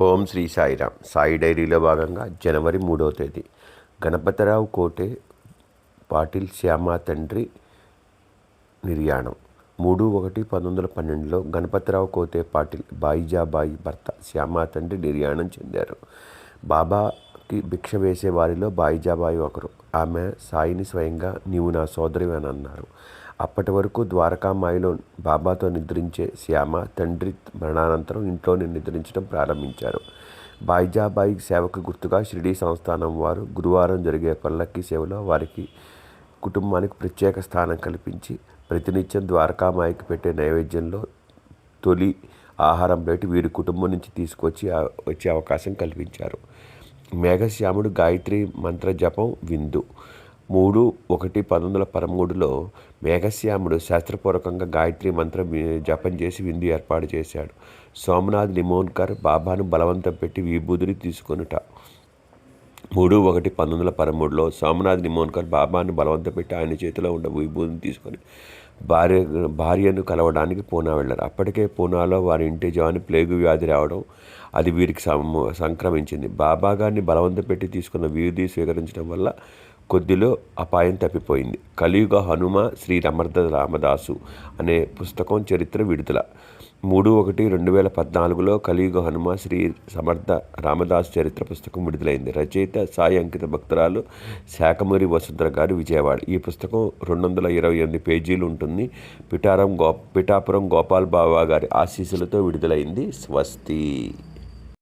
ఓం శ్రీ సాయిరామ్ సాయి డైరీలో భాగంగా జనవరి మూడవ తేదీ. గణపతిరావు కోటే పాటిల్ శ్యామ తండ్రి నిర్యాణం. మూడు ఒకటి పంతొమ్మిది వందల పన్నెండులో గణపతిరావు కోతే పాటిల్ బాయిజాబాయి భర్త శ్యామ తండ్రి నిర్యాణం చెందారు. బాబాకి భిక్ష వేసే వారిలో బాయిజాబాయి ఒకరు. ఆమె సాయిని స్వయంగా నీవు నా సోదరి అని అన్నారు. అప్పటి వరకు ద్వారకామాయిలో బాబాతో నిద్రించే శ్యామ తండ్రి మరణానంతరం ఇంట్లోనే నిద్రించడం ప్రారంభించారు. బాయిజాబాయి సేవకు గుర్తుగా షిరిడీ సంస్థానం వారు గురువారం జరిగే పల్లక్కి సేవలో వారికి కుటుంబానికి ప్రత్యేక స్థానం కల్పించి ప్రతినిత్యం ద్వారకామాయికి పెట్టే నైవేద్యంలో తొలి ఆహారం రేటు వీరి కుటుంబం నుంచి తీసుకొచ్చి వచ్చే అవకాశం కల్పించారు. మేఘశ్యాముడు గాయత్రి మంత్ర జపం విందు. మూడు ఒకటి పంతొమ్మిది వందల పదమూడులో మేఘశ్యాముడు శాస్త్రపూర్వకంగా గాయత్రి మంత్రం జపం చేసి విందు ఏర్పాటు చేశాడు. సోమనాథ్ నిమోన్కర్ బాబాను బలవంతం పెట్టి విభూదిని తీసుకొనుట. మూడు ఒకటి పంతొమ్మిది వందల పదమూడులో సోమనాథ్ నిమోన్కర్ బాబాను బలవంతం పెట్టి ఆయన చేతిలో ఉన్న విభూదిని తీసుకొని భార్య భార్యను కలవడానికి పూనా వెళ్ళారు. అప్పటికే పూనాలో వారి ఇంటి జవాని ప్లేగు వ్యాధి రావడం అది వీరికి సం- సంక్రమించింది. బాబా గారిని పెట్టి తీసుకున్న వీధి స్వీకరించడం వల్ల కొద్దిలో అపాయం తప్పిపోయింది. కలియుగ హనుమ శ్రీ రమర్ద రామదాసు అనే పుస్తకం చరిత్ర విడుదల. మూడు ఒకటి రెండు వేల పద్నాలుగులో కలియుగ హనుమ శ్రీ సమర్థ రామదాస్ చరిత్ర పుస్తకం విడుదలైంది. రచయిత సాయి అంకిత భక్తురాలు శాఖమూరి వసుంధర గారు విజయవాడ. ఈ పుస్తకం రెండు వందల ఇరవై ఎనిమిది పేజీలు ఉంటుంది. పిఠారం గో పిఠాపురం గోపాల్ బాబా గారి ఆశీస్సులతో విడుదలైంది. స్వస్తి.